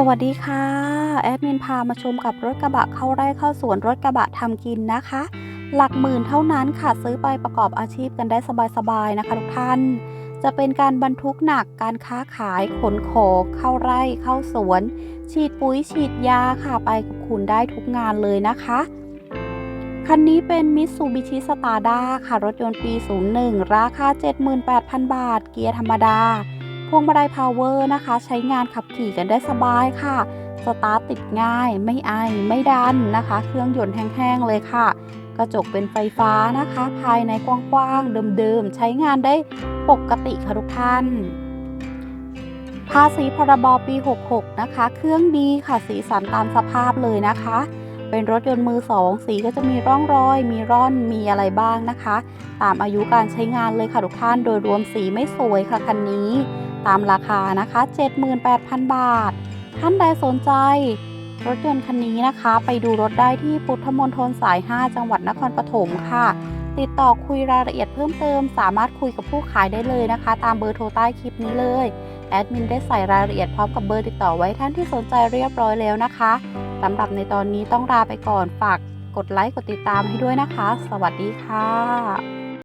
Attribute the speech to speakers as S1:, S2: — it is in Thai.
S1: สวัสดีค่ะ แอดมินพามาชมกับรถกระบะเข้าไร่เข้าสวนรถกระบะทำกินนะคะ หลักหมื่นเท่านั้นค่ะซื้อไปประกอบอาชีพกันได้สบายๆนะคะทุกท่าน จะเป็นการบรรทุกหนักการค้าขายขนของเข้าไร่เข้าสวน ฉีดปุ๋ยฉีดยาค่ะไปกับคุณได้ทุกงานเลยนะคะ คันนี้เป็น Mitsubishi s t a r d a ค่ะรถยนต์ปี 01 ราคา 78,000 บาท เกียร์ธรรมดา พวงมาลัยพาวเวอร์นะคะ ใช้งานขับขี่กันได้สบายค่ะ สตาร์ทติดง่าย ไม่ไอ ไม่ดันนะคะ เครื่องยนต์แห้งๆเลยค่ะ กระจกเป็นไฟฟ้านะคะ ภายในกว้างๆ เดิมๆ ใช้งานได้ปกติค่ะทุกท่าน ภาษีพรบปี 66 นะคะ เครื่องดีค่ะสีสันตามสภาพเลยนะคะ เป็นรถยนต์มือสองสีก็จะมีร่องรอย มีร่อนมีอะไรบ้างนะคะ ตามอายุการใช้งานเลยค่ะทุกท่าน โดยรวมสีไม่สวยค่ะคันนี้ ตามราคานะคะ 78,000 บาท ท่านใดสนใจ รถยนต์คันนี้นะคะ ไปดูรถได้ที่พุทธมณฑลสาย 5 จังหวัดนครปฐมค่ะ ติดต่อคุยรายละเอียดเพิ่มเติม สามารถคุยกับผู้ขายได้เลยนะคะ ตามเบอร์โทรใต้คลิปนี้เลยแอดมินได้ใส่รายละเอียดพร้อมกับเบอร์ติดต่อไว้ท่านที่สนใจเรียบร้อยแล้วนะคะสำหรับในตอนนี้ต้องลาไปก่อนฝากกดไลค์กดติดตามให้ด้วยนะคะ สวัสดีค่ะ